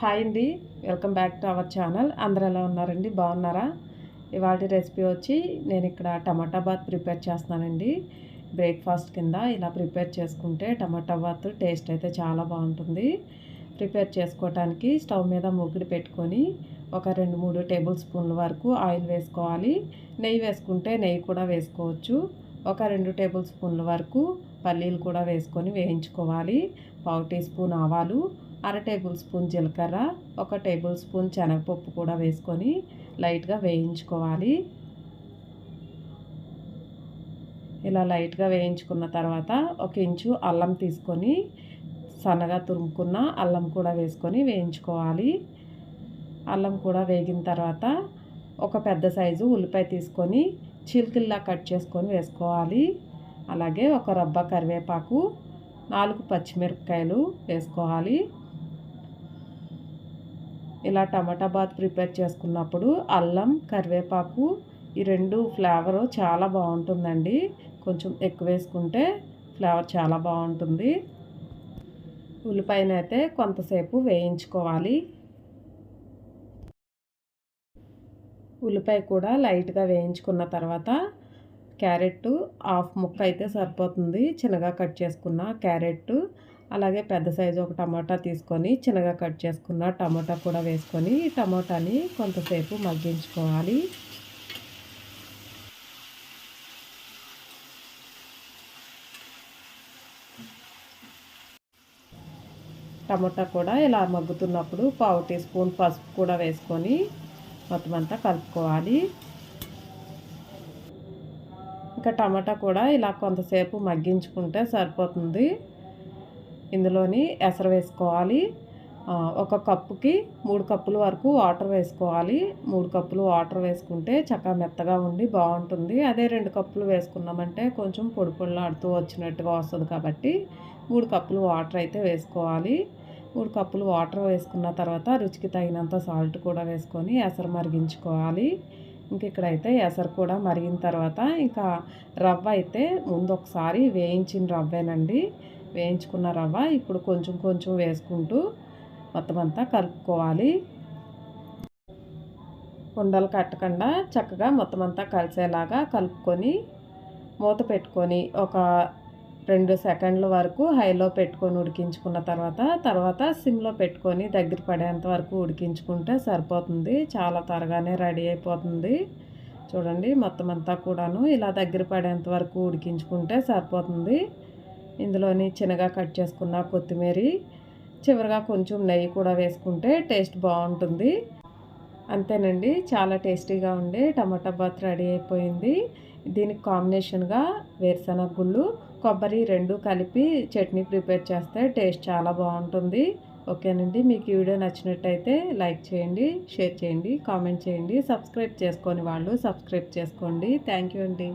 Hi అండి welcome back to our channel అందరు ఎలా ఉన్నారండి? బాగున్నారా? ఇవాళ రెసిపీ వచ్చి నేను ఇక్కడ టమాటా బాత్ ప్రిపేర్ చేస్తున్నానండి. బ్రేక్ఫాస్ట్ కింద ఇలా ప్రిపేర్ చేసుకుంటే టమాటా బాత్ టేస్ట్ అయితే చాలా బాగుంటుంది. ప్రిపేర్ చేసుకోవటానికి స్టవ్ మీద ముగ్గుడు పెట్టుకొని ఒక రెండు మూడు టేబుల్ స్పూన్ల వరకు ఆయిల్ వేసుకోవాలి. నెయ్యి వేసుకుంటే నెయ్యి కూడా వేసుకోవచ్చు. ఒక రెండు టేబుల్ స్పూన్ల వరకు పల్లీలు కూడా వేసుకొని వేయించుకోవాలి. పావు టీ స్పూన్ ఆవాలు అర టేబుల్ స్పూన్ జీలకర్ర ఒక టేబుల్ స్పూన్ శనగపప్పు కూడా వేసుకొని లైట్గా వేయించుకోవాలి. ఇలా లైట్గా వేయించుకున్న తర్వాత ఒక ఇంచు అల్లం తీసుకొని సన్నగా తురుముకున్న అల్లం కూడా వేసుకొని వేయించుకోవాలి. అల్లం కూడా వేగిన తర్వాత ఒక పెద్ద సైజు ఉల్లిపాయ తీసుకొని చిల్కిల్లా కట్ చేసుకొని వేసుకోవాలి. అలాగే ఒక రబ్బ కరివేపాకు నాలుగు పచ్చిమిరపకాయలు వేసుకోవాలి. ఇలా టమాటా బాత్ ప్రిపేర్ చేసుకున్నప్పుడు అల్లం కరివేపాకు ఈ రెండు ఫ్లేవర్ చాలా బాగుంటుందండి. కొంచెం ఎక్కువ వేసుకుంటే ఫ్లేవర్ చాలా బాగుంటుంది. ఉల్లిపాయనైతే కొంతసేపు వేయించుకోవాలి. ఉల్లిపాయ కూడా లైట్గా వేయించుకున్న తర్వాత క్యారెట్ హాఫ్ ముక్క అయితే సరిపోతుంది. చిన్నగా కట్ చేసుకున్న క్యారెట్ అలాగే పెద్ద సైజు ఒక టమాటా తీసుకొని చిన్నగా కట్ చేసుకున్న టమాటా కూడా వేసుకొని టమాటాని కొంతసేపు మగ్గించుకోవాలి. టమాటా కూడా ఇలా మగ్గుతున్నప్పుడు పావు టీ స్పూన్ పసుపు కూడా వేసుకొని మొత్తం అంతా కలుపుకోవాలి. ఇంకా టమాటా కూడా ఇలా కొంతసేపు మగ్గించుకుంటే సరిపోతుంది. ఇందులోని ఎసరు వేసుకోవాలి. ఒక కప్పుకి మూడు కప్పుల వరకు వాటర్ వేసుకోవాలి. మూడు కప్పులు వాటర్ వేసుకుంటే చక్కగా మెత్తగా ఉండి బాగుంటుంది. అదే రెండు కప్పులు వేసుకున్నామంటే కొంచెం పొడి పొడిలాడుతూ వచ్చినట్టుగా వస్తుంది కాబట్టి మూడు కప్పులు వాటర్ అయితే వేసుకోవాలి. మూడు కప్పులు వాటర్ వేసుకున్న తర్వాత రుచికి తగినంత సాల్ట్ కూడా వేసుకొని ఎసరు మరిగించుకోవాలి. ఇంక ఇక్కడైతే ఎసరు కూడా మరిగిన తర్వాత ఇంకా రవ్వ అయితే ముందు ఒకసారి వేయించిన రవ్వేనండి. వేయించుకున్న రవ్వ ఇప్పుడు కొంచెం కొంచెం వేసుకుంటూ మొత్తం అంతా కలుపుకోవాలి. ఉండలు కట్టకుండా చక్కగా మొత్తం అంతా కలిసేలాగా కలుపుకొని మూత పెట్టుకొని ఒక రెండు సెకండ్ల వరకు హైలో పెట్టుకొని ఉడికించుకున్న తర్వాత తర్వాత సిమ్లో పెట్టుకొని దగ్గర పడేంత వరకు ఉడికించుకుంటే సరిపోతుంది. చాలా త్వరగానే రెడీ అయిపోతుంది. చూడండి మొత్తం అంతా కూడాను ఇలా దగ్గర పడేంత వరకు ఉడికించుకుంటే సరిపోతుంది. ఇందులోని చిన్నగా కట్ చేసుకున్న కొత్తిమీర చివరిగా కొంచెం నెయ్యి కూడా వేసుకుంటే టేస్ట్ బాగుంటుంది. అంతేనండి చాలా టేస్టీగా ఉండే టమాటా బాత్ రెడీ అయిపోయింది. దీనికి కాంబినేషన్గా వేరుశనగ గుళ్ళు కొబ్బరి రెండు కలిపి చట్నీ ప్రిపేర్ చేస్తే టేస్ట్ చాలా బాగుంటుంది. ఓకేనండి మీకు ఈ వీడియో నచ్చినట్టయితే లైక్ చేయండి షేర్ చేయండి కామెంట్ చేయండి సబ్స్క్రైబ్ చేసుకొని వాళ్ళు సబ్స్క్రైబ్ చేసుకోండి. థ్యాంక్ యూ అండి.